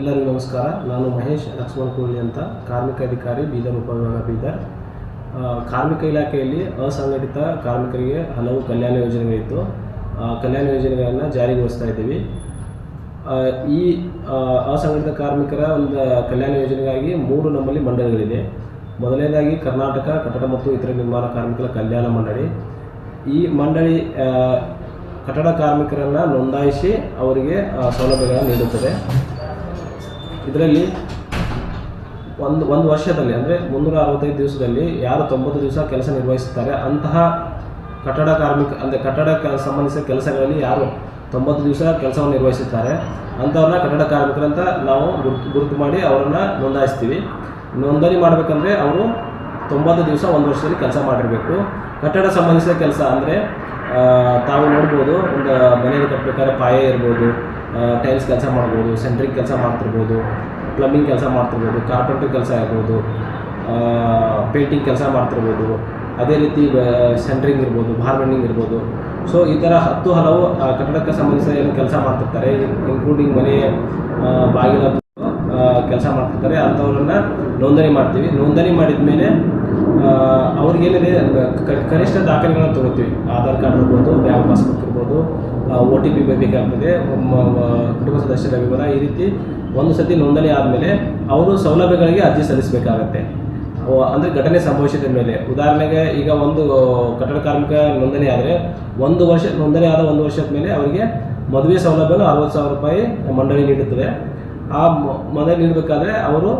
ಎಲ್ಲರಿಗೂ ನಮಸ್ಕಾರ. ನಾನು ಮಹೇಶ್ ಲಕ್ಷ್ಮಣ ಕೋಳಿ ಅಂತ. ಕಾರ್ಮಿಕ ಅಧಿಕಾರಿ, ಬೀದರ್ ಉಪವಿಭಾಗ ಬೀದರ್. ಕಾರ್ಮಿಕ ಇಲಾಖೆಯಲ್ಲಿ ಅಸಂಘಟಿತ ಕಾರ್ಮಿಕರಿಗೆ ಹಲವು ಕಲ್ಯಾಣ ಯೋಜನೆಗಳಿತ್ತು. ಕಲ್ಯಾಣ ಯೋಜನೆಗಳನ್ನು ಜಾರಿಗೊಳಿಸ್ತಾ ಇದ್ದೀವಿ. ಈ ಅಸಂಘಟಿತ ಕಾರ್ಮಿಕರ ಒಂದು ಕಲ್ಯಾಣ ಯೋಜನೆಗಾಗಿ ಮೂರು ನಮ್ಮಲ್ಲಿ ಮಂಡಳಿಗಳಿದೆ. ಮೊದಲನೇದಾಗಿ ಕರ್ನಾಟಕ ಕಟ್ಟಡ ಮತ್ತು ಇತರ ನಿರ್ಮಾಣ ಕಾರ್ಮಿಕರ ಕಲ್ಯಾಣ ಮಂಡಳಿ. ಈ ಮಂಡಳಿ ಕಟ್ಟಡ ಕಾರ್ಮಿಕರನ್ನು ನೋಂದಾಯಿಸಿ ಅವರಿಗೆ ಸೌಲಭ್ಯಗಳನ್ನು ನೀಡುತ್ತದೆ. ಇದರಲ್ಲಿ ಒಂದು ಒಂದು ವರ್ಷದಲ್ಲಿ, ಅಂದರೆ ಮುನ್ನೂರ ಅರವತ್ತೈದು ದಿವಸದಲ್ಲಿ ಯಾರು ತೊಂಬತ್ತು ದಿವಸ ಕೆಲಸ ನಿರ್ವಹಿಸುತ್ತಾರೆ, ಅಂತಹ ಕಟ್ಟಡ ಕಾರ್ಮಿಕ, ಅಂದರೆ ಕಟ್ಟಡ ಸಂಬಂಧಿಸಿದ ಕೆಲಸಗಳಲ್ಲಿ ಯಾರು ತೊಂಬತ್ತು ದಿವಸ ಕೆಲಸವನ್ನು ನಿರ್ವಹಿಸುತ್ತಾರೆ, ಅಂಥವ್ರನ್ನ ಕಟ್ಟಡ ಕಾರ್ಮಿಕರಂತ ನಾವು ಗುರುತು ಗುರುತು ಮಾಡಿ ಅವರನ್ನು ನೋಂದಾಯಿಸ್ತೀವಿ. ನೋಂದಣಿ ಮಾಡಬೇಕಂದ್ರೆ ಅವರು ತೊಂಬತ್ತು ದಿವಸ ಒಂದು ವರ್ಷದಲ್ಲಿ ಕೆಲಸ ಮಾಡಿರಬೇಕು. ಕಟ್ಟಡ ಸಂಬಂಧಿಸಿದ ಕೆಲಸ ಅಂದರೆ ತಾವು ನೋಡ್ಬೋದು, ಒಂದು ಮನೆಯಲ್ಲಿ ಕಟ್ಟಬೇಕಾದ್ರೆ ಪಾಯ ಇರ್ಬೋದು ಟೈಲ್ಸ್ ಕೆಲಸ ಮಾಡ್ಬೋದು ಸೆಂಟ್ರಿಂಗ್ ಕೆಲಸ ಮಾಡ್ತಿರ್ಬೋದು ಪ್ಲಂಬಿಂಗ್ ಕೆಲಸ ಮಾಡ್ತಿರ್ಬೋದು ಕಾರ್ಪೆಟ್ ಕೆಲಸ ಆಗ್ಬೋದು ಪೇಂಟಿಂಗ್ ಕೆಲಸ ಮಾಡ್ತಿರ್ಬೋದು. ಅದೇ ರೀತಿ ಸೆಂಟ್ರಿಂಗ್ ಇರ್ಬೋದು ಬಾರ್ ಬೆಂಡಿಂಗ್ ಇರ್ಬೋದು. ಸೊ ಈ ಥರ ಹತ್ತು ಹಲವು ಕಟ್ಟಡಕ್ಕೆ ಸಂಬಂಧಿಸಿದ ಏನು ಕೆಲಸ ಮಾಡ್ತಿರ್ತಾರೆ ಇನ್ಕ್ಲೂಡಿಂಗ್ ಮನೆ ಬಾಗಿಲ ಕೆಲಸ ಮಾಡ್ತಿರ್ತಾರೆ. ಅಂಥವ್ರನ್ನ ನೋಂದಣಿ ಮಾಡ್ತೀವಿ. ನೋಂದಣಿ ಮಾಡಿದ ಮೇಲೆ ಅವ್ರಿಗೇನಿದೆ ಕನಿಷ್ಠ ದಾಖಲೆಗಳನ್ನ ತಗೋತೀವಿ. ಆಧಾರ್ ಕಾರ್ಡ್ ಇರ್ಬೋದು, ಬ್ಯಾಂಕ್ ಪಾಸ್ಬುಕ್ ಇರ್ಬೋದು ಒ ಟಿ ಪಿ ಬೇಕಾಗ್ತದೆ ಕುಟುಂಬ ಸದಸ್ಯರ ವಿವರ ಈ ರೀತಿ ಒಂದು ಸತಿ ನೋಂದಣಿ ಆದಮೇಲೆ ಅವರು ಸೌಲಭ್ಯಗಳಿಗೆ ಅರ್ಜಿ ಸಲ್ಲಿಸಬೇಕಾಗತ್ತೆ. ಅಂದರೆ ಘಟನೆ ಸಂಭವಿಸಿದ ಮೇಲೆ. ಉದಾಹರಣೆಗೆ ಈಗ ಒಂದು ಕಟ್ಟಡ ಕಾರ್ಮಿಕ ನೋಂದಣಿ ಆದರೆ ಒಂದು ವರ್ಷ, ನೋಂದಣಿ ಆದ ಒಂದು ವರ್ಷದ ಮೇಲೆ ಅವರಿಗೆ ಮದುವೆ ಸೌಲಭ್ಯನ ಅರವತ್ತು ಸಾವಿರ ರೂಪಾಯಿ ಮಂಡಳಿ ನೀಡುತ್ತದೆ. ಆ ಮದುವೆ ನೀಡಬೇಕಾದ್ರೆ ಅವರು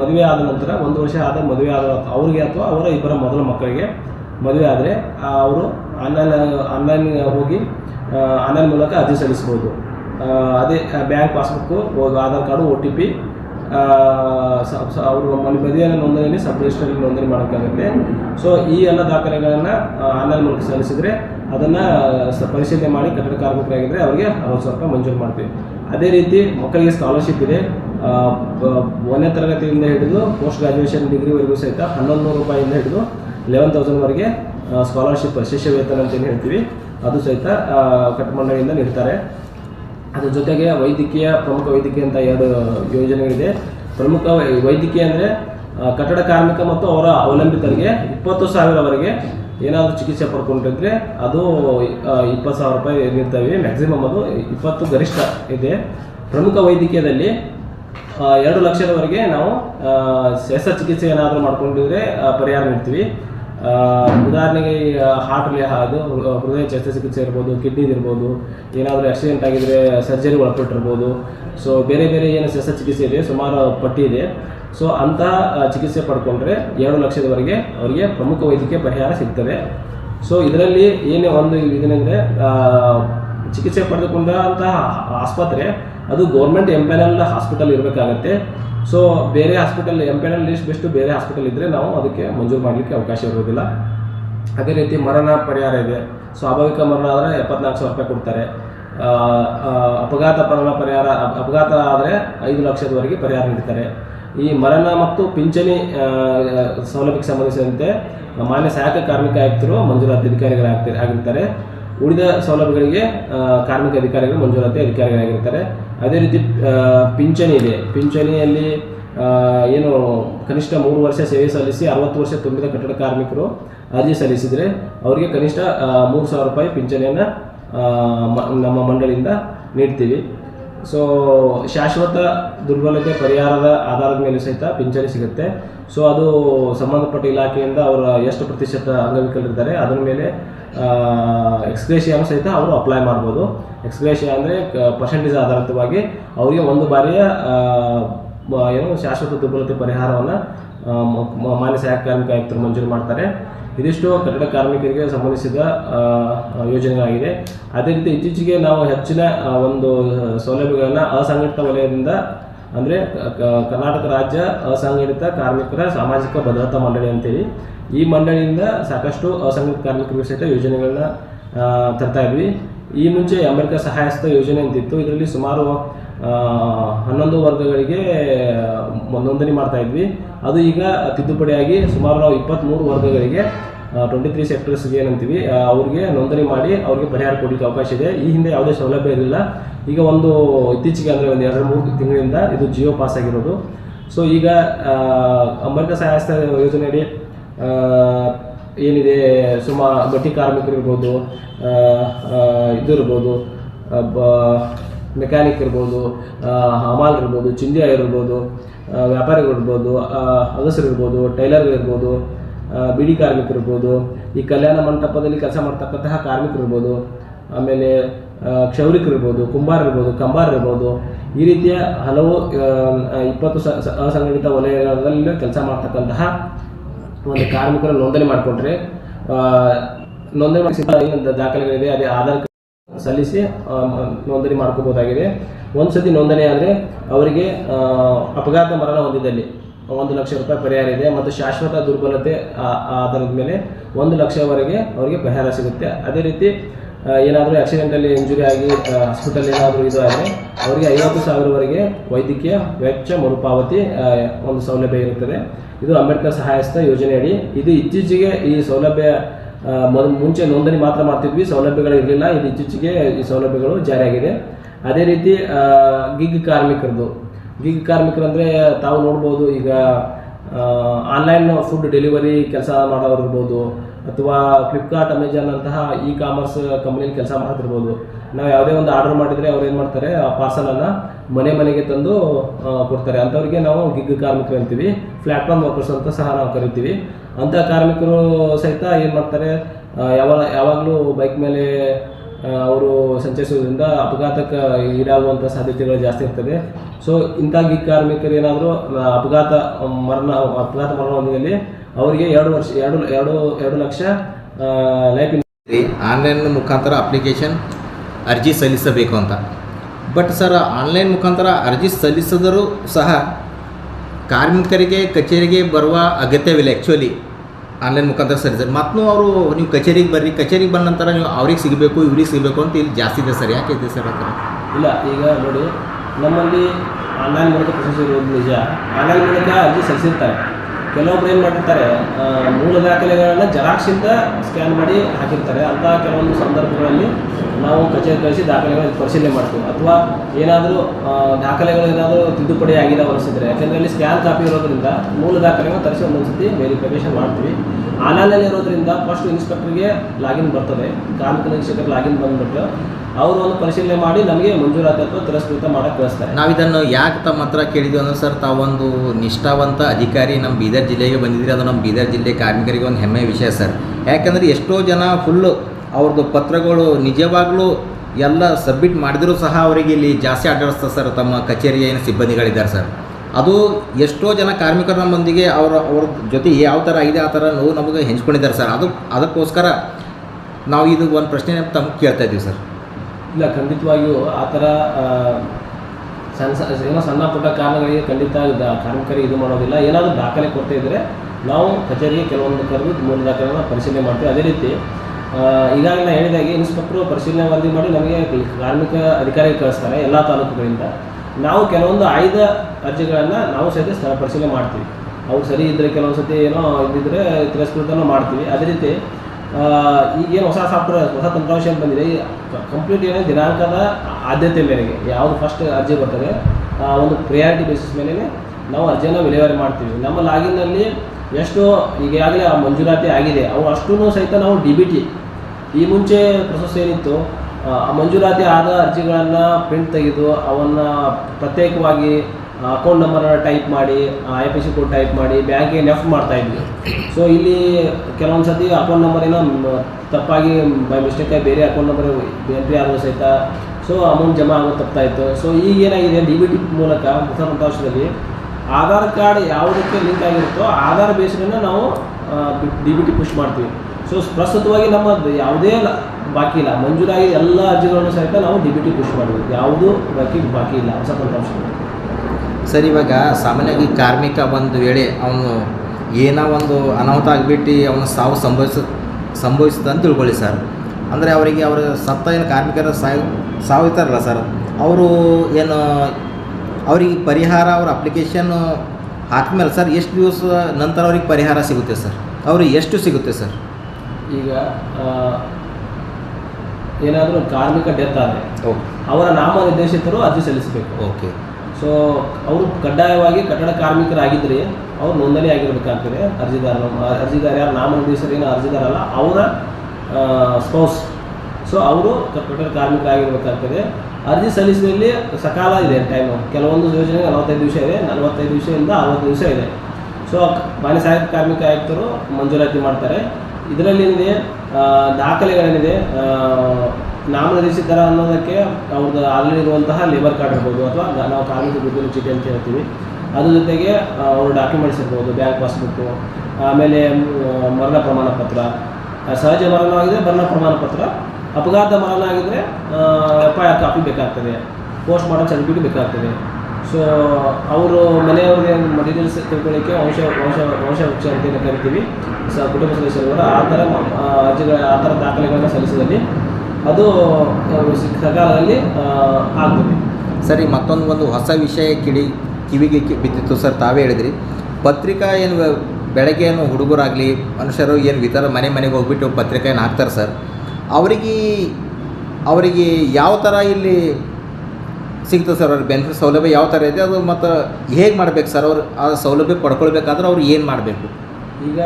ಮದುವೆ ಆದ ನಂತರ, ಒಂದು ವರ್ಷ ಆದ ಮದುವೆ ಆದ ಅವರಿಗೆ ಅಥವಾ ಅವರ ಇಬ್ಬರ ಮೊದಲ ಮಕ್ಕಳಿಗೆ ಮದುವೆ ಆದರೆ ಅವರು ಆನ್ಲೈನ್ ಆನ್ಲೈನ್ ಹೋಗಿ ಆನ್ಲೈನ್ ಮೂಲಕ ಅರ್ಜಿ ಸಲ್ಲಿಸ್ಬೋದು ಅದೇ bank passbook Aadhaar card O T P ಅವರು ಮದುವೆಯನ್ನು ನೋಂದಣಿಯಲ್ಲಿ ಸಬ್ ರಿಜಿಸ್ಟರಲ್ಲಿ ನೋಂದಣಿ ಮಾಡೋಕ್ಕಾಗುತ್ತೆ. ಸೊ ಈ ಎಲ್ಲ ದಾಖಲೆಗಳನ್ನು ಆನ್ಲೈನ್ ಮೂಲಕ ಸಲ್ಲಿಸಿದರೆ ಅದನ್ನು ಪರಿಶೀಲನೆ ಮಾಡಿ ಕಟ್ಟಡ ಕಾರ್ಮಿಕರಾಗಿದ್ದರೆ ಅವರಿಗೆ ಅರವತ್ತು ಸಾವಿರ ರೂಪಾಯಿ ಮಂಜೂರು ಮಾಡ್ತೀವಿ. ಅದೇ ರೀತಿ ಮಕ್ಕಳಿಗೆ ಸ್ಕಾಲರ್ಶಿಪ್ ಇದೆ. ಒಂದನೇ ತರಗತಿಯಿಂದ ಹಿಡಿದು ಪೋಸ್ಟ್ ಗ್ರಾಜುಯೇಷನ್ ಡಿಗ್ರಿವರೆಗೂ ಸಹಿತ ಹನ್ನೊಂದು ನೂರು ರೂಪಾಯಿಂದ ಹಿಡಿದು ಲೆವೆನ್ ತೌಸಂಡ್ವರೆಗೆ ಸ್ಕಾಲರ್ಶಿಪ್ ವೇತನ ಅಂತ ಏನು ಹೇಳ್ತೀವಿ. ಅದು ಸಹಿತ ಕಟ್ಟಮಂಡಳಿಯಿಂದ ಕಟ್ಟ ಮಂಡಳಿಯಿಂದ ನೀಡ್ತಾರೆ. ಅದ್ರ ಜೊತೆಗೆ ವೈದ್ಯಕೀಯ, ಪ್ರಮುಖ ವೈದ್ಯಕೀಯ ಅಂತ ಎರಡು ಯೋಜನೆಗಳಿದೆ. ಪ್ರಮುಖ ವೈದ್ಯಕೀಯ ಅಂದರೆ ಕಟ್ಟಡ ಕಾರ್ಮಿಕ ಮತ್ತು ಅವರ ಅವಲಂಬಿತರಿಗೆ ಇಪ್ಪತ್ತು ಸಾವಿರವರೆಗೆ ಏನಾದರೂ ಚಿಕಿತ್ಸೆ ಪಡ್ಕೊಂಡಿದ್ರೆ ಅದು ಇಪ್ಪತ್ತು ಸಾವಿರ ರೂಪಾಯಿ ನೀಡ್ತೇವೆ. ಮ್ಯಾಕ್ಸಿಮಮ್ ಅದು ಇಪ್ಪತ್ತು ಗರಿಷ್ಠ ಇದೆ. ಪ್ರಮುಖ ವೈದ್ಯಕೀಯದಲ್ಲಿ ಎರಡು ಲಕ್ಷದವರೆಗೆ ನಾವು ಶಸ್ತ್ರಚಿಕಿತ್ಸೆ ಏನಾದರೂ ಮಾಡ್ಕೊಂಡಿದ್ರೆ ಪರಿಹಾರ ನೀಡ್ತೀವಿ. ಉದಾಹರಣೆಗೆ ಹಾರ್ಟ್ಲಿ ಅದು ಹೃದಯ ಶಸ್ತ್ರಚಿಕಿತ್ಸೆ ಇರ್ಬೋದು ಕಿಡ್ನಿದು ಇರ್ಬೋದು, ಏನಾದರೂ ಆಕ್ಸಿಡೆಂಟ್ ಆಗಿದ್ರೆ ಸರ್ಜರಿ ಒಳಪಟ್ಟಿರ್ಬೋದು ಸೊ ಬೇರೆ ಬೇರೆ ಏನು ಶಸ್ತ್ರಚಿಕಿತ್ಸೆ ಇದೆ, ಸುಮಾರು ಪಟ್ಟಿ ಇದೆ ಸೊ ಅಂತ ಚಿಕಿತ್ಸೆ ಪಡ್ಕೊಂಡ್ರೆ ಎರಡು ಲಕ್ಷದವರೆಗೆ ಅವರಿಗೆ ಪ್ರಮುಖ ವೈದ್ಯಕೀಯ ಪರಿಹಾರ ಸಿಗ್ತದೆ. ಸೊ ಇದರಲ್ಲಿ ಏನೇ ಒಂದು ಇದೇನೆಂದರೆ ಚಿಕಿತ್ಸೆ ಪಡೆದುಕೊಂಡಂತಹ ಆಸ್ಪತ್ರೆ, ಅದು ಗೌರ್ಮೆಂಟ್ ಎಂಪೆನಲ್ ಹಾಸ್ಪಿಟಲ್ ಇರಬೇಕಾಗತ್ತೆ. ಸೊ ಬೇರೆ ಹಾಸ್ಪಿಟಲ್ ಎಂಪೆನಲ್ ಲಿಸ್ಟ್ ಬೆಸ್ಟ್ ಬೇರೆ ಹಾಸ್ಪಿಟಲ್ ಇದ್ದರೆ ನಾವು ಅದಕ್ಕೆ ಮಂಜೂರು ಮಾಡಲಿಕ್ಕೆ ಅವಕಾಶ ಇರೋದಿಲ್ಲ ಅದೇ ರೀತಿ ಮರಣ ಪರಿಹಾರ ಇದೆ. ಸ್ವಾಭಾವಿಕ ಮರಣ ಆದರೆ ಎಪ್ಪತ್ನಾಲ್ಕು ಸಾವಿರ ರೂಪಾಯಿ ಕೊಡ್ತಾರೆ. ಅಪಘಾತ ಮರಣ ಪರಿಹಾರ, ಅಪ- ಅಪಘಾತ ಆದರೆ ಐದು ಲಕ್ಷದವರೆಗೆ ಪರಿಹಾರ ನೀಡ್ತಾರೆ. ಈ ಮರಣ ಮತ್ತು ಪಿಂಚಣಿ ಸೌಲಭ್ಯಕ್ಕೆ ಸಂಬಂಧಿಸಿದಂತೆ ಮಾನ್ಯ ಸಹಾಯಕ ಕಾರ್ಮಿಕ ಆಯುಕ್ತರು ಮಂಜೂರಾತಿ ಅಧಿಕಾರಿಗಳಾಗ್ತಾರೆ ಆಗಿರ್ತಾರೆ. ಉಳಿದ ಸೌಲಭ್ಯಗಳಿಗೆ ಕಾರ್ಮಿಕ ಅಧಿಕಾರಿಗಳು ಮಂಜೂರಾತಿ ಅಧಿಕಾರಿಗಳಾಗಿರ್ತಾರೆ. ಅದೇ ರೀತಿ ಪಿಂಚಣಿ ಇದೆ. ಪಿಂಚಣಿಯಲ್ಲಿ ಏನು ಕನಿಷ್ಠ ಮೂರು ವರ್ಷ ಸೇವೆ ಸಲ್ಲಿಸಿ ಅರವತ್ತು ವರ್ಷ ತುಂಬಿದ ಕಟ್ಟಡ ಕಾರ್ಮಿಕರು ಅರ್ಜಿ ಸಲ್ಲಿಸಿದರೆ ಅವರಿಗೆ ಕನಿಷ್ಠ ಮೂರು ಸಾವಿರ ರೂಪಾಯಿ ಪಿಂಚಣಿಯನ್ನು ನಮ್ಮ ಮಂಡಳಿಯಿಂದ ನೀಡ್ತೀವಿ. ಸೊ ಶಾಶ್ವತ ದುರ್ಬಲತೆ ಪರಿಹಾರದ ಆಧಾರದ ಮೇಲೆ ಸಹಿತ ಪಿಂಚಣಿ ಸಿಗುತ್ತೆ. ಸೊ ಅದು ಸಂಬಂಧಪಟ್ಟ ಇಲಾಖೆಯಿಂದ ಅವರ ಎಷ್ಟು ಪ್ರತಿಶತ ಅಂಗವಿಕಲರಿದ್ದಾರೆ, ಅದರ ಮೇಲೆ ಎಕ್ಸ್ಗ್ರೇಷಿಯನ್ನು ಸಹಿತ ಅವರು ಅಪ್ಲೈ ಮಾಡ್ಬೋದು. ಎಕ್ಸ್ಗ್ರೇಷಿಯಾ ಅಂದರೆ ಪರ್ಸೆಂಟೇಜ್ ಆಧಾರಿತವಾಗಿ ಅವರಿಗೆ ಒಂದು ಬಾರಿಯ ಏನು ಶಾಶ್ವತ ದುರ್ಬಲತೆ ಪರಿಹಾರವನ್ನು ಮಾನ್ಯ ಸಹಾಯಕ ಕಾರ್ಮಿಕ ಆಯುಕ್ತರು ಮಂಜೂರು ಮಾಡ್ತಾರೆ. ಇದಿಷ್ಟು ಕಟ್ಟಡ ಕಾರ್ಮಿಕರಿಗೆ ಸಂಬಂಧಿಸಿದ ಯೋಜನೆಗಳಾಗಿದೆ ಅದೇ ರೀತಿ ಇತ್ತೀಚೆಗೆ ನಾವು ಹೆಚ್ಚಿನ ಒಂದು ಸೌಲಭ್ಯಗಳನ್ನು ಅಸಂಘಟಿತ ವಲಯದಿಂದ, ಅಂದರೆ ಕರ್ನಾಟಕ ರಾಜ್ಯ ಅಸಂಘಟಿತ ಕಾರ್ಮಿಕರ ಸಾಮಾಜಿಕ ಭದ್ರತಾ ಮಂಡಳಿ ಅಂತೇಳಿ, ಈ ಮಂಡಳಿಯಿಂದ ಸಾಕಷ್ಟು ಅಸಂಘಟಿತ ಕಾರ್ಮಿಕರಿಗೆ ಸಹಿತ ಯೋಜನೆಗಳನ್ನ ತರ್ತಾ ಇದ್ವಿ. ಈ ಮುಂಚೆ ಅಂಬೇಡ್ಕರ್ ಸಹಾಯಸ್ಥ ಯೋಜನೆ ಅಂತಿತ್ತು. ಇದರಲ್ಲಿ ಸುಮಾರು ಹನ್ನೊಂದು ವರ್ಗಗಳಿಗೆ ನೋಂದಣಿ ಮಾಡ್ತಾ ಇದ್ವಿ. ಅದು ಈಗ ತಿದ್ದುಪಡಿಯಾಗಿ ಸುಮಾರು ನಾವು ಇಪ್ಪತ್ತ್ಮೂರು ವರ್ಗಗಳಿಗೆ ಟ್ವೆಂಟಿ ತ್ರೀ ಸೆಕ್ಟರ್ಸ್ಗೆ ಏನಂತೀವಿ ಅವ್ರಿಗೆ ನೋಂದಣಿ ಮಾಡಿ ಅವ್ರಿಗೆ ಪರಿಹಾರ ಕೊಡಲಿಕ್ಕೆ ಅವಕಾಶ ಇದೆ. ಈ ಹಿಂದೆ ಯಾವುದೇ ಸೌಲಭ್ಯ ಇರಲಿಲ್ಲ. ಈಗ ಒಂದು ಇತ್ತೀಚೆಗೆ ಅಂದರೆ ಒಂದು ಎರಡು ಮೂರು ತಿಂಗಳಿಂದ ಇದು ಜಿಯೋ ಪಾಸ್ ಆಗಿರೋದು. ಸೊ ಈಗ ಅಂಬರ್ಕ ಸಹಾಯಸ್ಥ ಸಹಾಯ ಹಸ್ತ ಯೋಜನೆಯಡಿ ಏನಿದೆ ಸುಮಾರು ಬಟ್ಟಿ ಕಾರ್ಮಿಕರು ಇರ್ಬೋದು ಆ, ಆ, ಇದು ಇರ್ಬೋದು ಬ- ಮೆಕ್ಯಾನಿಕ್ ಇರ್ಬೋದು ಹಮಾಲ್ ಇರ್ಬೋದು ಚಿಂದಿಯ ಇರ್ಬೋದು ವ್ಯಾಪಾರಿಗಳಿರ್ಬೋದು ವ್ಯಾಪಾರಿಗಳು ಇರ್ಬೋದು ಆ, ಅಗಸರು ಇರ್ಬೋದು ಟೈಲರ್ಗಳು ಇರ್ಬೋದು ಬಿಡಿ ಕಾರ್ಮಿಕರು ಇರ್ಬೋದು ಈ ಕಲ್ಯಾಣ ಮಂಟಪದಲ್ಲಿ ಕೆಲಸ ಮಾಡ್ತಕ್ಕಂತಹ ಕಾರ್ಮಿಕರು ಇರ್ಬೋದು ಆಮೇಲೆ ಕ್ಷೌರಿಕರಿರ್ಬೋದು ಕುಂಬಾರ ಇರ್ಬೋದು ಕಂಬಾರ ಇರ್ಬೋದು ಈ ರೀತಿಯ ಹಲವು ಇಪ್ಪತ್ತು ಅಸಂಘಟಿತ ವಲಯಗಳಲ್ಲಿ ಕೆಲಸ ಮಾಡ್ತಕ್ಕಂತಹ ಒಂದು ಕಾರ್ಮಿಕರ ನೋಂದಣಿ ಮಾಡಿಕೊಂಡ್ರೆ ನೋಂದಣಿ ದಾಖಲೆಗಳಿದೆ ಅದೇ ಆಧಾರ್ ಸಲ್ಲಿಸಿ ನೋಂದಣಿ ಮಾಡ್ಕೋಬೋದಾಗಿದೆ ಒಂದು ಸತಿ ನೋಂದಣಿ ಆದರೆ ಅವರಿಗೆ ಅಪಘಾತ ಮರಣ ಹೊಂದಿದಲ್ಲಿ ಒಂದು ಲಕ್ಷ ರೂಪಾಯಿ ಪರಿಹಾರ ಇದೆ ಮತ್ತು ಶಾಶ್ವತ ದುರ್ಬಲತೆ ಆಧಾರದ ಮೇಲೆ ಒಂದು ಲಕ್ಷವರೆಗೆ ಅವರಿಗೆ ಪರಿಹಾರ ಸಿಗುತ್ತೆ. ಅದೇ ರೀತಿ ಏನಾದರೂ ಆಕ್ಸಿಡೆಂಟಲ್ಲಿ ಇಂಜುರಿ ಆಗಿ ಹಾಸ್ಪಿಟಲ್ ಏನಾದರೂ ಇದು ಆದರೆ ಅವರಿಗೆ ಐವತ್ತು ಸಾವಿರವರೆಗೆ ವೈದ್ಯಕೀಯ ವೆಚ್ಚ ಮರುಪಾವತಿ ಒಂದು ಸೌಲಭ್ಯ ಇರುತ್ತದೆ. ಇದು ಅಂಬೇಡ್ಕರ್ ಸಹಾಯಸ್ಥ ಯೋಜನೆಯಡಿ. ಇದು ಇತ್ತೀಚೆಗೆ ಈ ಸೌಲಭ್ಯ ಆ, ಮೊದ ಮುಂಚೆ ನೋಂದಣಿ ಮಾತ್ರ ಮಾಡ್ತಿದ್ವಿ ಸೌಲಭ್ಯಗಳು ಇರಲಿಲ್ಲ ಇದು ಇತ್ತೀಚೆಗೆ ಈ ಸೌಲಭ್ಯಗಳು ಜಾರಿಯಾಗಿದೆ. ಅದೇ ರೀತಿ ಗಿಗ್ ಕಾರ್ಮಿಕರದು. ಗಿಗ್ ಕಾರ್ಮಿಕರು ಅಂದರೆ ತಾವು ನೋಡ್ಬೋದು ಈಗ ಆನ್ಲೈನ್ ಫುಡ್ ಡೆಲಿವರಿ ಕೆಲಸ ಮಾಡೋರು ಇರ್ಬೋದು ಅಥವಾ ಫ್ಲಿಪ್ಕಾರ್ಟ್ ಅಮೆಜಾನ್ ಅಂತಹ ಇ ಕಾಮರ್ಸ್ ಕಂಪ್ನಿಯಲ್ಲಿ ಕೆಲಸ ಮಾಡ್ತಿರ್ಬೋದು. ನಾವು ಯಾವುದೇ ಒಂದು ಆರ್ಡರ್ ಮಾಡಿದರೆ ಅವ್ರು ಏನು ಮಾಡ್ತಾರೆ, ಆ ಪಾರ್ಸಲನ್ನು ಮನೆ ಮನೆಗೆ ತಂದು ಕೊಡ್ತಾರೆ. ಅಂಥವ್ರಿಗೆ ನಾವು ಗಿಗ್ ಕಾರ್ಮಿಕರು ಅಂತೀವಿ. ಪ್ಲ್ಯಾಟ್ಫಾರ್ಮ್ ವರ್ಕರ್ಸ್ ಅಂತ ಸಹ ನಾವು ಕರಿತೀವಿ. ಅಂಥ ಕಾರ್ಮಿಕರು ಸಹಿತ ಏನು ಮಾಡ್ತಾರೆ ಯಾವ ಯಾವಾಗಲೂ ಬೈಕ್ ಮೇಲೆ ಅವರು ಸಂಚರಿಸೋದ್ರಿಂದ ಅಪಘಾತಕ್ಕೆ ಈಡಾಗುವಂಥ ಸಾಧ್ಯತೆಗಳು ಜಾಸ್ತಿ ಇರ್ತದೆ. ಸೊ ಇಂಥ ಗಿಗ್ ಕಾರ್ಮಿಕರು ಏನಾದರೂ ಅಪಘಾತ ಮರಣ ಅಪಘಾತ ಮರಣ ಹೊಂದಿದಲ್ಲಿ ಅವರಿಗೆ ಎರಡು ವರ್ಷ ಎರಡು ಎರಡು ಎರಡು ಲಕ್ಷ ಲೈಫ್ ಆನ್ಲೈನ್ ಮುಖಾಂತರ ಅಪ್ಲಿಕೇಶನ್ ಅರ್ಜಿ ಸಲ್ಲಿಸಬೇಕು ಅಂತ. ಬಟ್ ಸರ್ ಆನ್ಲೈನ್ ಮುಖಾಂತರ ಅರ್ಜಿ ಸಲ್ಲಿಸಿದರೂ ಸಹ ಕಾರ್ಮಿಕರಿಗೆ ಕಚೇರಿಗೆ ಬರುವ ಅಗತ್ಯವಿಲ್ಲ ಆ್ಯಕ್ಚುಲಿ ಆನ್ಲೈನ್ ಮುಖಾಂತರ ಸಲ್ಲಿಸಿದ್ರೆ. ಮತ್ತು ಅವರು ನೀವು ಕಚೇರಿಗೆ ಬರ್ರಿ ಕಚೇರಿಗೆ ಬಂದ ನಂತರ ನೀವು ಅವ್ರಿಗೆ ಸಿಗಬೇಕು ಇವ್ರಿಗೆ ಸಿಗಬೇಕು ಅಂತ ಇಲ್ಲಿ ಜಾಸ್ತಿ ಇದೆ ಸರ್. ಯಾಕೆ ಇದೆ ಸರ್ ಅಂತ ಇಲ್ಲ ಈಗ ನೋಡಿ ನಮ್ಮಲ್ಲಿ ಆನ್ಲೈನ್ ಮೂಲಕ ಪ್ರೊಸೆಸ್ ಇರೋದು ನಿಜ. ಆನ್ಲೈನ್ ಮೂಲಕ ಅರ್ಜಿ ಸಲ್ಲಿಸಿರ್ತಾರೆ. ಕೆಲವೊಬ್ರು ಏನು ಮಾಡಿರ್ತಾರೆ ಮೂಲ ದಾಖಲೆಗಳನ್ನು ಜೆರಾಕ್ಸಿಂದ ಸ್ಕ್ಯಾನ್ ಮಾಡಿ ಹಾಕಿರ್ತಾರೆ. ಅಂತಹ ಕೆಲವೊಂದು ಸಂದರ್ಭಗಳಲ್ಲಿ ನಾವು ಕಚೇರಿ ಕಳಿಸಿ ದಾಖಲೆಗಳನ್ನು ಪರಿಶೀಲನೆ ಮಾಡ್ತೀವಿ. ಅಥವಾ ಏನಾದರೂ ದಾಖಲೆಗಳು ಏನಾದರೂ ತಿದ್ದುಪಡಿ ಆಗಿದೆ ಹೊಲಿಸಿದರೆ ಯಾಕೆಂದರೆ ಅಲ್ಲಿ ಸ್ಕ್ಯಾನ್ ಕಾಪಿ ಇರೋದ್ರಿಂದ ಮೂಲ ದಾಖಲೆಗಳನ್ನ ತರಿಸಿ ಒಂದೊಂದು ಸತಿ ವೆರಿಫಿಕೇಷನ್ ಮಾಡ್ತೀವಿ. ಆನ್ಲೈನಲ್ಲಿ ಇರೋದ್ರಿಂದ ಫಸ್ಟ್ ಇನ್ಸ್ಪೆಕ್ಟರ್ಗೆ ಲಾಗಿನ್ ಬರ್ತದೆ. ಕಾರ್ಮಿಕ ನಿರೀಕ್ಷಕರು ಲಾಗಿನ್ ಬಂದ್ಬಿಟ್ಟು ಅವರು ಒಂದು ಪರಿಶೀಲನೆ ಮಾಡಿ ನಮಗೆ ಮಂಜೂರಾತಿ ಅಥವಾ ತಿರಸ್ಕೃತ ಮಾಡಕ್ಕೆ ಕಳಿಸ್ತಾರೆ. ನಾವು ಇದನ್ನು ಯಾಕೆ ತಮ್ಮ ಹತ್ರ ಕೇಳಿದ್ವಿ ಅಂದ್ರೆ ಸರ್, ತಾವೊಂದು ನಿಷ್ಠಾವಂತ ಅಧಿಕಾರಿ ನಮ್ಮ ಬೀದರ್ ಜಿಲ್ಲೆಗೆ ಬಂದಿದ್ದೀರಿ, ಅದು ನಮ್ಮ ಬೀದರ್ ಜಿಲ್ಲೆ ಕಾರ್ಮಿಕರಿಗೆ ಒಂದು ಹೆಮ್ಮೆಯ ವಿಷಯ ಸರ್. ಯಾಕಂದರೆ ಎಷ್ಟೋ ಜನ ಫುಲ್ಲು ಅವ್ರದ್ದು ಪತ್ರಗಳು ನಿಜವಾಗ್ಲೂ ಎಲ್ಲ ಸಬ್ಮಿಟ್ ಮಾಡಿದರೂ ಸಹ ಅವರಿಗೆ ಇಲ್ಲಿ ಜಾಸ್ತಿ ಅಡ್ಡಾಡಿಸ್ತದೆ ಸರ್, ತಮ್ಮ ಕಚೇರಿಯ ಏನು ಸಿಬ್ಬಂದಿಗಳಿದ್ದಾರೆ ಸರ್. ಅದು ಎಷ್ಟೋ ಜನ ಕಾರ್ಮಿಕರ ನಮ್ಮೊಂದಿಗೆ ಅವರ, ಅವ್ರ ಜೊತೆ ಯಾವ ಥರ ಇದೆ ಆ ಥರ ನೋವು ನಮಗೆ ಹೆಂಚ್ಕೊಂಡಿದ್ದಾರೆ ಸರ್. ಅದು, ಅದಕ್ಕೋಸ್ಕರ ನಾವು ಇದು ಒಂದು ಪ್ರಶ್ನೆ ತಮಗೆ ಕೇಳ್ತಾ ಇದ್ದೀವಿ ಸರ್. ಇಲ್ಲ, ಖಂಡಿತವಾಗಿಯೂ ಆ ಥರ ಸಣ್ಣ ಏನೋ ಸಣ್ಣ ಪುಟ್ಟ ಕಾರಣಗಳಿಗೆ ಖಂಡಿತ ಕಾರ್ಮಿಕರಿಗೆ ಇದು ಮಾಡೋದಿಲ್ಲ. ಏನಾದರೂ ದಾಖಲೆ ಕೊಡ್ತಾ ಇದ್ದರೆ ನಾವು ಕಚೇರಿಗೆ ಕೆಲವೊಂದು ಕರೆದು ಮೂಲ ದಾಖಲೆಗಳನ್ನ ಪರಿಶೀಲನೆ ಮಾಡ್ತೀವಿ. ಅದೇ ರೀತಿ ಈಗಾಗಲೇ ನಾನು ಹೇಳಿದಾಗೆ ಇನ್ಸ್ಪೆಕ್ಟ್ರು ಪರಿಶೀಲನೆ ವರದಿ ಮಾಡಿ ನಮಗೆ ಕಾರ್ಮಿಕ ಅಧಿಕಾರಿಗೆ ಕಳಿಸ್ತಾರೆ ಎಲ್ಲ ತಾಲೂಕುಗಳಿಂದ. ನಾವು ಕೆಲವೊಂದು ಆಯ್ದ ಅರ್ಜಿಗಳನ್ನು ನಾವು ಸಹಿತ ಸ್ಥಳ ಪರಿಶೀಲನೆ ಮಾಡ್ತೀವಿ. ಅವು ಸರಿ ಇದ್ದರೆ ಕೆಲವೊಂದು ಸತಿ ಏನೋ ಇದ್ದಿದ್ರೆ ತಿರಸ್ಕೃತನೂ ಮಾಡ್ತೀವಿ. ಅದೇ ರೀತಿ ಈಗೇನು ಹೊಸ ಸಾಫ್ಟ್ವೇರ್ ಹೊಸ ತಂತ್ರಾಂಶ ಬಂದಿದೆ. ಕಂಪ್ಲೀಟ್ ಏನೇ ದಿನಾಂಕದ ಆದ್ಯತೆ ಮೇರೆಗೆ ಯಾವುದು ಫಸ್ಟ್ ಅರ್ಜಿ ಬರ್ತದೆ, ಆ ಒಂದು ಪ್ರಿಯಾರಿಟಿ ಬೇಸಿಸ್ ಮೇಲೆ ನಾವು ಅರ್ಜಿಯನ್ನು ವಿಲೇವಾರಿ ಮಾಡ್ತೀವಿ. ನಮ್ಮ ಲಾಗಿನ್ನಲ್ಲಿ ಎಷ್ಟು ಈಗಾಗಲೇ ಆ ಮಂಜೂರಾತಿ ಆಗಿದೆ. ಅವು ಅಷ್ಟೂ ಸಹಿತ ನಾವು ಡಿ ಬಿ ಟಿ ಈ ಮುಂಚೆ ಪ್ರೊಸೆಸ್ ಏನಿತ್ತು, ಆ ಮಂಜೂರಾತಿ ಆದ ಅರ್ಜಿಗಳನ್ನು ಪ್ರಿಂಟ್ ತೆಗೆದು ಅವನ್ನು ಪ್ರತ್ಯೇಕವಾಗಿ ಅಕೌಂಟ್ ನಂಬರ್ ಟೈಪ್ ಮಾಡಿ I P C code type ಮಾಡಿ ಬ್ಯಾಂಕಿಗೆ ನೆಫ್ಟ್ ಮಾಡ್ತಾ ಇದ್ವಿ. ಸೊ ಇಲ್ಲಿ ಕೆಲವೊಂದು ಸತಿ ಅಕೌಂಟ್ ನಂಬರ್ ಏನೋ ತಪ್ಪಾಗಿ ಬೈ ಮಿಸ್ಟೇಕಾಗಿ ಬೇರೆ ಅಕೌಂಟ್ ನಂಬರ್ ಎಂಟ್ರಿ ಆದರೂ ಸಹಿತ ಸೊ ಅಮೌಂಟ್ ಜಮಾ ಆಗೋದು ತಪ್ತಾ ಇತ್ತು ಸೊ ಈಗ ಏನಾಗಿದೆ ಡಿ ಬಿ ಟಿ ಮೂಲಕ ಫಲಿತಾಂಶದಲ್ಲಿ ಆಧಾರ್ ಕಾರ್ಡ್ ಯಾವುದಕ್ಕೆ ಲಿಂಕ್ ಆಗಿರುತ್ತೋ, ಆಧಾರ್ ಬೇಸ್ನ ನಾವು ಡಿ ಬಿ ಟಿ ಪುಷ್ ಮಾಡ್ತೀವಿ. ಸೊ ಪ್ರಸ್ತುತವಾಗಿ ನಮ್ಮ ಯಾವುದೇ ಬಾಕಿ ಇಲ್ಲ. ಮಂಜೂರಾಗಿ ಎಲ್ಲ ಅರ್ಜಿಗಳನ್ನು ಸಹಿತ ನಾವು ಡಿ ಬಿ ಟಿ ಪುಷ್ ಮಾಡಬೇಕು. ಯಾವುದೂ ಬಾಕಿ ಬಾಕಿ ಇಲ್ಲ. ಹೊಸ ಫಲಿತಾಂಶ ಸರ್ ಇವಾಗ ಸಾಮಾನ್ಯವಾಗಿ ಕಾರ್ಮಿಕ ಒಂದು ವೇಳೆ ಅವನು ಏನೋ ಒಂದು ಅನಾಹುತ ಆಗಿಬಿಟ್ಟು ಅವನು ಸಾವು ಸಂಭವಿಸ ಅಂತ ತಿಳ್ಕೊಳ್ಳಿ ಸರ್. ಅಂದರೆ ಅವರಿಗೆ ಅವರ ಸತ್ತ ಏನು ಕಾರ್ಮಿಕರ ಸಾವು ಸಾವಿತಾರಲ್ಲ ಸರ್ ಅವರು ಏನು ಅವರಿಗೆ ಪರಿಹಾರ ಅವ್ರ ಅಪ್ಲಿಕೇಶನ್ ಹಾಕಿದ್ಮೇಲೆ ಸರ್ ಎಷ್ಟು ದಿವಸ ನಂತರ ಅವ್ರಿಗೆ ಪರಿಹಾರ ಸಿಗುತ್ತೆ ಸರ್? ಅವ್ರಿಗೆ ಎಷ್ಟು ಸಿಗುತ್ತೆ ಸರ್? ಈಗ ಏನಾದರೂ ಕಾರ್ಮಿಕ ಡೆತ್ ಆದರೆ ಅವರ ನಾಮನಿರ್ದೇಶಿತರು ಅರ್ಜಿ ಸಲ್ಲಿಸಬೇಕು. ಓಕೆ. ಸೊ ಅವರು ಕಡ್ಡಾಯವಾಗಿ ಕಟ್ಟಡ ಕಾರ್ಮಿಕರಾಗಿದ್ದರೆ ಅವ್ರು ನೋಂದಣಿ ಆಗಿರಬೇಕಾಗ್ತದೆ. ಅರ್ಜಿದಾರ ಅರ್ಜಿದಾರ ಯಾರು ಅರ್ಜಿದಾರ ಅಲ್ಲ ಅವರ ಸ್ಪೌಸ್ ಸೊ ಅವರು ಕಟ್ಟಡ ಕಾರ್ಮಿಕರಾಗಿರಬೇಕಾಗ್ತದೆ ಅರ್ಜಿ ಸಲ್ಲಿಸಿದಲ್ಲಿ ಸಕಾಲ ಇದೆ ಟೈಮು ಕೆಲವೊಂದು ಯೋಜನೆ ನಲವತ್ತೈದು ದಿವಸ ಇದೆ, ನಲವತ್ತೈದು ದಿವಸದಿಂದ ಅರವತ್ತು ದಿವಸ ಇದೆ. ಸೊ ಮಾನ್ಯ ಸಹಾಯಕ ಕಾರ್ಮಿಕ ಆಯುಕ್ತರು ಮಂಜೂರಾತಿ ಮಾಡ್ತಾರೆ. ಇದರಲ್ಲಿ ಏನಿದೆ ದಾಖಲೆಗಳೇನಿದೆ ನಾಮನಿರ್ದೇಶಿತರ ಅನ್ನೋದಕ್ಕೆ ಅವ್ರದ್ದು ಆಲ್ರೆಡಿ ಇರುವಂತಹ ಲೇಬರ್ ಕಾರ್ಡ್ ಇರ್ಬೋದು ಅಥವಾ ನಾವು ಕಾರ್ಮಿಕ ಗುರುತಿನ ಚೀಟಿ ಅಂತ ಹೇಳ್ತೀವಿ. ಅದ್ರ ಜೊತೆಗೆ ಅವರು ಡಾಕ್ಯುಮೆಂಟ್ಸ್ ಇರ್ಬೋದು ಬ್ಯಾಂಕ್ ಪಾಸ್ಬುಕ್ಕು ಆಮೇಲೆ ಮರಣ ಪ್ರಮಾಣ ಪತ್ರ ಸಹಜ ಮರಣ ಆಗಿದ್ರೆ ಮರಣ ಪ್ರಮಾಣ ಪತ್ರ, ಅಪಘಾತ ಮರಣ ಆಗಿದ್ದರೆ ಎಫ್ ಐ ಆರ್ ಕಾಪಿ ಬೇಕಾಗ್ತದೆ ಪೋಸ್ಟ್ ಮಾರ್ಟಮ್ ಸರ್ಟಿಫಿಕೇಟ್ ಬೇಕಾಗ್ತದೆ. ಸೊ ಅವರು ಮನೆಯವ್ರಿಗೆ ಮಟೀರಿಯಲ್ಸ್ ತಿಳ್ಕೊಳ್ಳಿಕ್ಕೆ ವಂಶ ವಂಶ ವಂಶ ವೃಕ್ಷ ಅಂತ ಕರಿತೀವಿ. ಸ, ಕುಟುಂಬ ಸದಸ್ಯರುಗಳು ಆ ಥರ ಅರ್ಜಿಗಳ, ಆ ಥರ ದಾಖಲೆಗಳನ್ನು ಸಲ್ಲಿಸಿದಲ್ಲಿ ಅದು ಸಕಾಲದಲ್ಲಿ ಆಗ್ತದೆ ಸರಿ, ಮತ್ತೊಂದು ಒಂದು ಹೊಸ ವಿಷಯ ಕಿಡಿ ಕಿವಿಗೆ ಬಿದ್ದಿತ್ತು ಸರ್, ತಾವೇ ಹೇಳಿದ್ರಿ. ಪತ್ರಿಕಾ ಏನು ಬೆಳಗ್ಗೆ ಏನು ಹುಡುಗರಾಗಲಿ, ಮನುಷ್ಯರು ಏನು ವಿತರ ಮನೆ ಮನೆಗೆ ಹೋಗ್ಬಿಟ್ಟು ಪತ್ರಿಕೆಯನ್ನು ಹಾಕ್ತಾರೆ ಸರ್, ಅವರಿಗೆ ಅವರಿಗೆ ಯಾವ ಥರ ಇಲ್ಲಿ ಸಿಗ್ತದೆ ಸರ್ ಅವ್ರ ಬೆನಿಫಿಟ್ ಸೌಲಭ್ಯ ಯಾವ ಥರ ಇದೆ, ಅದು ಮತ್ತು ಹೇಗೆ ಮಾಡ್ಬೇಕು ಸರ್, ಅವ್ರು ಆ ಸೌಲಭ್ಯ ಪಡ್ಕೊಳ್ಬೇಕಾದ್ರೆ ಅವ್ರು ಏನು ಮಾಡಬೇಕು? ಈಗ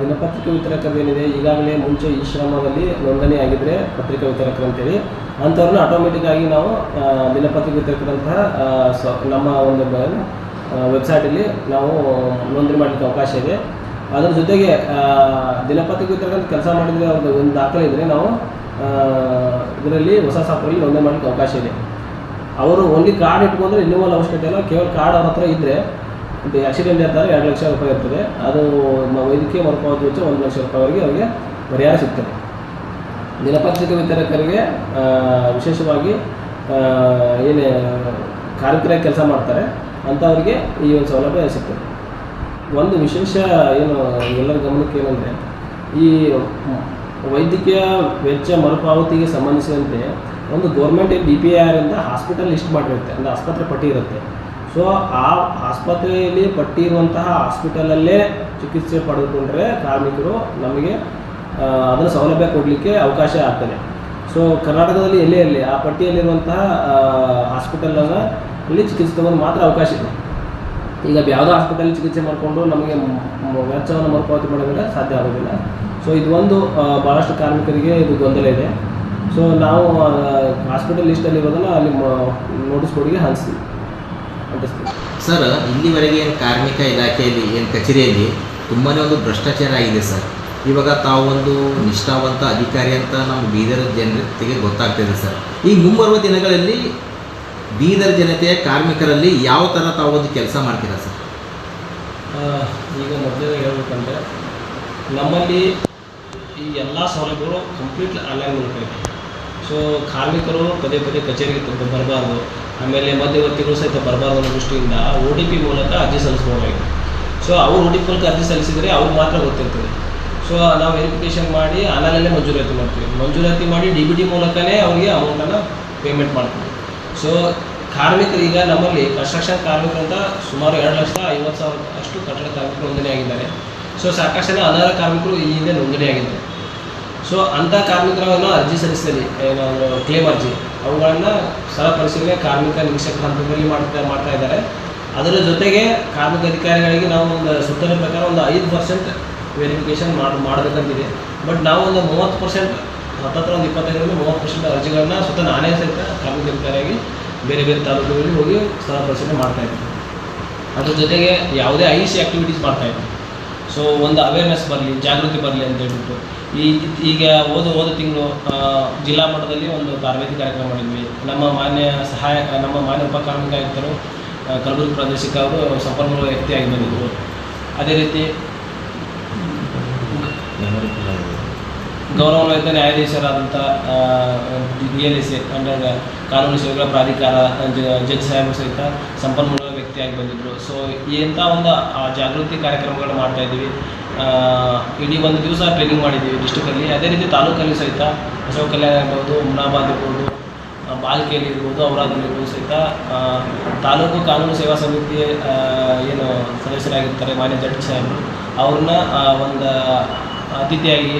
ದಿನಪತ್ರಿಕೆ ವಿತರಕದೇನಿದೆ ಈಗಾಗಲೇ ಮುಂಚೆ ಈ ಶ್ರಮದಲ್ಲಿ ನೋಂದಣಿ ಆಗಿದ್ದರೆ ಪತ್ರಿಕಾ ವಿತರಕರು ಅಂತೇಳಿ, ಅಂಥವ್ರನ್ನ ಆಟೋಮೆಟಿಕ್ ಆಗಿ ನಾವು ದಿನಪತ್ರಿಕೆ ವಿತರಕರಂತಹ ನಮ್ಮ ಒಂದು ವೆಬ್ಸೈಟಲ್ಲಿ ನಾವು ನೋಂದಣಿ ಮಾಡಲಿಕ್ಕೆ ಅವಕಾಶ ಇದೆ. ಅದರ ಜೊತೆಗೆ ದಿನಪತ್ರಿಕೆ ವಿತರಕಂತ ಕೆಲಸ ಮಾಡಿದರೆ ಒಂದು ಒಂದು ದಾಖಲೆ ಇದ್ದರೆ ನಾವು ಇದರಲ್ಲಿ ಹೊಸ ಸಾಫ್ಟ್ವೇರ್ ನೋಂದಣಿ ಮಾಡಲಿಕ್ಕೆ ಅವಕಾಶ ಇದೆ. ಅವರು ಓನ್ಲಿ ಕಾರ್ಡ್ ಇಟ್ಕೊಂಡ್ರೆ ರಿನ್ಯೂವಲ್ ಅವಶ್ಯಕತೆ ಇಲ್ಲ, ಕೇವಲ ಕಾರ್ಡ್ ಅವ್ರ ಹತ್ರ ಇದ್ದರೆ ಒಂದು ಆಕ್ಸಿಡೆಂಟ್ ಇರ್ತಾರೆ ಎರಡು ಲಕ್ಷ ರೂಪಾಯಿ ಇರ್ತದೆ. ಅದು ವೈದ್ಯಕೀಯ ಮರುಪಾವತಿ ವೆಚ್ಚ ಒಂದು ಲಕ್ಷ ರೂಪಾಯಿವರೆಗೆ ಅವರಿಗೆ ಪರಿಹಾರ ಸಿಗ್ತದೆ. ದಿನಪತ್ರಿಕೆ ವಿತರಕರಿಗೆ ವಿಶೇಷವಾಗಿ ಏನು, ಕಾರ್ಮಿಕರಾಗಿ ಕೆಲಸ ಮಾಡ್ತಾರೆ, ಅಂಥವ್ರಿಗೆ ಈ ಒಂದು ಸೌಲಭ್ಯ ಸಿಗ್ತದೆ. ಒಂದು ವಿಶೇಷ ಏನು, ಎಲ್ಲರ ಗಮನಕ್ಕೆ ಏನಂದರೆ, ಈ ವೈದ್ಯಕೀಯ ವೆಚ್ಚ ಮರುಪಾವತಿಗೆ ಸಂಬಂಧಿಸಿದಂತೆ ಒಂದು ಗೌರ್ಮೆಂಟ್ ಬಿ ಪಿ ಆರ್ ಇಂದ ಹಾಸ್ಪಿಟಲ್ ಲಿಸ್ಟ್ ಮಾಡಿರುತ್ತೆ. ಅಂದರೆ ಆಸ್ಪತ್ರೆ ಪಟ್ಟಿ ಇರುತ್ತೆ. ಸೊ ಆ ಆಸ್ಪತ್ರೆಯಲ್ಲಿ ಪಟ್ಟಿ ಇರುವಂತಹ ಹಾಸ್ಪಿಟಲಲ್ಲೇ ಚಿಕಿತ್ಸೆ ಪಡೆದುಕೊಂಡ್ರೆ ಕಾರ್ಮಿಕರು ನಮಗೆ ಅದರ ಸೌಲಭ್ಯ ಕೊಡಲಿಕ್ಕೆ ಅವಕಾಶ ಆಗ್ತದೆ. ಸೊ ಕರ್ನಾಟಕದಲ್ಲಿ ಎಲ್ಲೇ ಎಲ್ಲಿ ಆ ಪಟ್ಟಿಯಲ್ಲಿರುವಂತಹ ಹಾಸ್ಪಿಟಲನ್ನು ಇಲ್ಲಿ ಚಿಕಿತ್ಸೆ ತಗೊಂಡು ಮಾತ್ರ ಅವಕಾಶ ಇದೆ. ಈಗ ಯಾವುದೋ ಹಾಸ್ಪಿಟಲ್ ಚಿಕಿತ್ಸೆ ಮಾಡಿಕೊಂಡು ನಮಗೆ ವೆಚ್ಚವನ್ನು ಮರುಪಾವತಿ ಮಾಡೋದ್ರೆ ಸಾಧ್ಯ ಆಗೋದಿಲ್ಲ. ಸೊ ಇದು ಒಂದು ಭಾಳಷ್ಟು ಕಾರ್ಮಿಕರಿಗೆ ಇದು ಗೊಂದಲ ಇದೆ. ಸೊ ನಾವು ಹಾಸ್ಪಿಟಲ್ ಲಿಸ್ಟಲ್ಲಿ ಇರೋದನ್ನು ಅಲ್ಲಿ ನೋಟಿಸ್ ಕೊಡಿಗೆ ಹಂಚ್ತೀವಿ. ಅಂಟಿಸ್ತೀವಿ ಸರ್ ಇಲ್ಲಿವರೆಗೆ ಏನು ಕಾರ್ಮಿಕ ಇಲಾಖೆಯಲ್ಲಿ ಏನು ಕಚೇರಿಯಲ್ಲಿ ತುಂಬಾ ಒಂದು ಭ್ರಷ್ಟಾಚಾರ ಆಗಿದೆ ಸರ್ ಇವಾಗ ತಾವೊಂದು ನಿಷ್ಠಾವಂತ ಅಧಿಕಾರಿ ಅಂತ ನಮ್ಮ ಬೀದರ್ ಜನತೆಗೆ ಗೊತ್ತಾಗ್ತಿದೆ ಸರ್ ಈಗ ಮುಂಬರುವ ದಿನಗಳಲ್ಲಿ ಬೀದರ್ ಜನತೆಯ ಕಾರ್ಮಿಕರಲ್ಲಿ ಯಾವ ಥರ ತಾವೊಂದು ಕೆಲಸ ಮಾಡ್ತೀರಾ ಸರ್ ಈಗ ಮೊದಲೇ ಹೇಳ್ಬೇಕಂದ್ರೆ ನಮ್ಮಲ್ಲಿ ಈ ಎಲ್ಲ ಸೌಲಭ್ಯಗಳು ಕಂಪ್ಲೀಟ್ ಆನ್ಲೈನ್ ಮೂಲಕ ಇದೆ. ಸೊ ಕಾರ್ಮಿಕರು ಪದೇ ಪದೇ ಕಚೇರಿಗೆ ಬರಬಾರ್ದು. ಆಮೇಲೆ ಮಧ್ಯವರ್ತಿಗಳು ಸಹಿತ ಬರಬಾರ್ದು ಅನ್ನೋ ದೃಷ್ಟಿಯಿಂದ ಒ ಟಿ ಪಿ ಮೂಲಕ ಅರ್ಜಿ ಸಲ್ಲಿಸ್ಬೋದಾಗಿದೆ ಸೊ ಅವ್ರು ಒ ಟಿ ಪಿ ಮೂಲಕ ಅರ್ಜಿ ಸಲ್ಲಿಸಿದರೆ ಅವ್ರಿಗೆ ಮಾತ್ರ ಗೊತ್ತಿರ್ತದೆ. ಸೊ ನಾವು ವೆರಿಫಿಕೇಷನ್ ಮಾಡಿ ಆನ್ಲೈನಲ್ಲೇ ಮಂಜೂರಾತಿ ಮಾಡ್ತೀವಿ. ಮಂಜೂರಾತಿ ಮಾಡಿ ಡಿ ಬಿ ಟಿ ಮೂಲಕನೇ ಅವರಿಗೆ ಅಮೌಂಟನ್ನು ಪೇಮೆಂಟ್ ಮಾಡ್ತೀವಿ. ಸೊ ಕಾರ್ಮಿಕರು ಈಗ ನಮ್ಮಲ್ಲಿ ಕನ್ಸ್ಟ್ರಕ್ಷನ್ ಕಾರ್ಮಿಕರು ಅಂತ ಸುಮಾರು ಎರಡು ಲಕ್ಷ ಐವತ್ತು ಸಾವಿರ ಅಷ್ಟು ಕಟ್ಟಡ ಕಾರ್ಮಿಕರು ನೋಂದಣಿ ಆಗಿದ್ದಾರೆ. ಸೊ ಸಾಕಷ್ಟು ಅನರ್ಹ ಕಾರ್ಮಿಕರು ಈ ಹಿಂದೆ ನೋಂದಣಿ ಆಗಿದ್ದಾರೆ. ಸೊ ಅಂಥ ಕಾರ್ಮಿಕರನ್ನು ಅರ್ಜಿ ಸಲ್ಲಿಸ್ತೀವಿ ಏನು ಕ್ಲೇಮ್ ಅರ್ಜಿ. ಅವುಗಳನ್ನು ಸ್ಥಳ ಪರಿಶೀಲನೆ ಕಾರ್ಮಿಕ ನಿರೀಕ್ಷಕ ಹಂತದಲ್ಲಿ ಮಾಡ್ತಾ ಮಾಡ್ತಾ ಇದ್ದಾರೆ. ಅದರ ಜೊತೆಗೆ ಕಾರ್ಮಿಕ ಅಧಿಕಾರಿಗಳಿಗೆ ನಾವು ಒಂದು ಸುತ್ತಲಿನ ಪ್ರಕಾರ ಒಂದು ಐದು ಪರ್ಸೆಂಟ್ ವೆರಿಫಿಕೇಷನ್ ಮಾಡಿ, ಮಾಡಬೇಕಂತಿದೆ. ಬಟ್ ನಾವು ಒಂದು ಮೂವತ್ತು ಪರ್ಸೆಂಟ್, ಹತ್ತತ್ರ ಒಂದು ಇಪ್ಪತ್ತೈದರಿಂದ ಮೂವತ್ತು ಪರ್ಸೆಂಟ್ ಅರ್ಜಿಗಳನ್ನ ಸುತ್ತ ನಾನೇ ಸಹಿತ ಕಾರ್ಮಿಕ ಅಧಿಕಾರಿಯಾಗಿ ಬೇರೆ ಬೇರೆ ತಾಲೂಕುಗಳಲ್ಲಿ ಹೋಗಿ ಸ್ಥಳ ಪರಿಶೀಲನೆ ಮಾಡ್ತಾ ಇದ್ದೀವಿ ಅದ್ರ ಜೊತೆಗೆ ಯಾವುದೇ ಐ ಸಿ ಆಕ್ಟಿವಿಟೀಸ್ ಮಾಡ್ತಾ ಇದ್ದೀನಿ. ಸೊ ಒಂದು ಅವೇರ್ನೆಸ್ ಬರಲಿ, ಜಾಗೃತಿ ಬರಲಿ ಅಂತ ಹೇಳ್ಬಿಟ್ಟು. ಈ ಈಗ ಹೋದ ಹೋದ ತಿಂಗಳು ಜಿಲ್ಲಾ ಮಟ್ಟದಲ್ಲಿ ಒಂದು ತರಬೇತಿ ಕಾರ್ಯಕ್ರಮ ಮಾಡಿದ್ವಿ. ನಮ್ಮ ಮಾನ್ಯ ಸಹಾಯಕ ನಮ್ಮ ಮಾನ್ಯ ಉಪ ಕಾರ್ಮಿಕ ಆಯುಕ್ತರು ಕಲಬುರಗಿ ಪ್ರಾದೇಶಿಕ ಅವರು ಸಂಪನ್ಮೂಲ ವ್ಯಕ್ತಿಯಾಗಿ ಬಂದಿದ್ದರು. ಅದೇ ರೀತಿ ಗೌರವಾನ್ವಿತ ನ್ಯಾಯಾಧೀಶರಾದಂಥ ಡಿ ಎಲ್ ಎಸ್ ಎ ಅಂದರೆ ಕಾನೂನು ಸೇವೆಗಳ ಪ್ರಾಧಿಕಾರ ಜಡ್ಜ್ ಸಾಹೇಬರು ಸಹಿತ ಸಂಪನ್ಮೂಲ ವ್ಯಕ್ತಿಯಾಗಿ ಬಂದಿದ್ದರು ಸೊ ಎಂಥ ಒಂದು ಜಾಗೃತಿ ಕಾರ್ಯಕ್ರಮಗಳು ಮಾಡ್ತಾ ಇದ್ದೀವಿ. ಇಡೀ ಒಂದು ದಿವಸ ಟ್ರೈನಿಂಗ್ ಮಾಡಿದ್ದೀವಿ ಡಿಸ್ಟಿಕಲ್ಲಿ ಅದೇ ರೀತಿ ತಾಲೂಕಲ್ಲಿ ಸಹಿತ ಬಸವ ಕಲ್ಯಾಣ ಇರ್ಬೋದು ಮುನಾಬಾದ್ ಇರ್ಬೋದು ಬಾಲ್ಕೆಯಲ್ಲಿ ಇರ್ಬೋದು ಅವರಾದಲ್ಲಿ ಇರ್ಬೋದು ಸಹಿತ ತಾಲೂಕು ಕಾನೂನು ಸೇವಾ ಸಮಿತಿ ಏನು ಸದಸ್ಯರಾಗಿರ್ತಾರೆ, ಮಾನ್ಯ ಜಡ್ಜ್ ಸಾಹೇಬರು. ಅವ್ರನ್ನ ಒಂದು ಅತಿಥಿಯಾಗಿ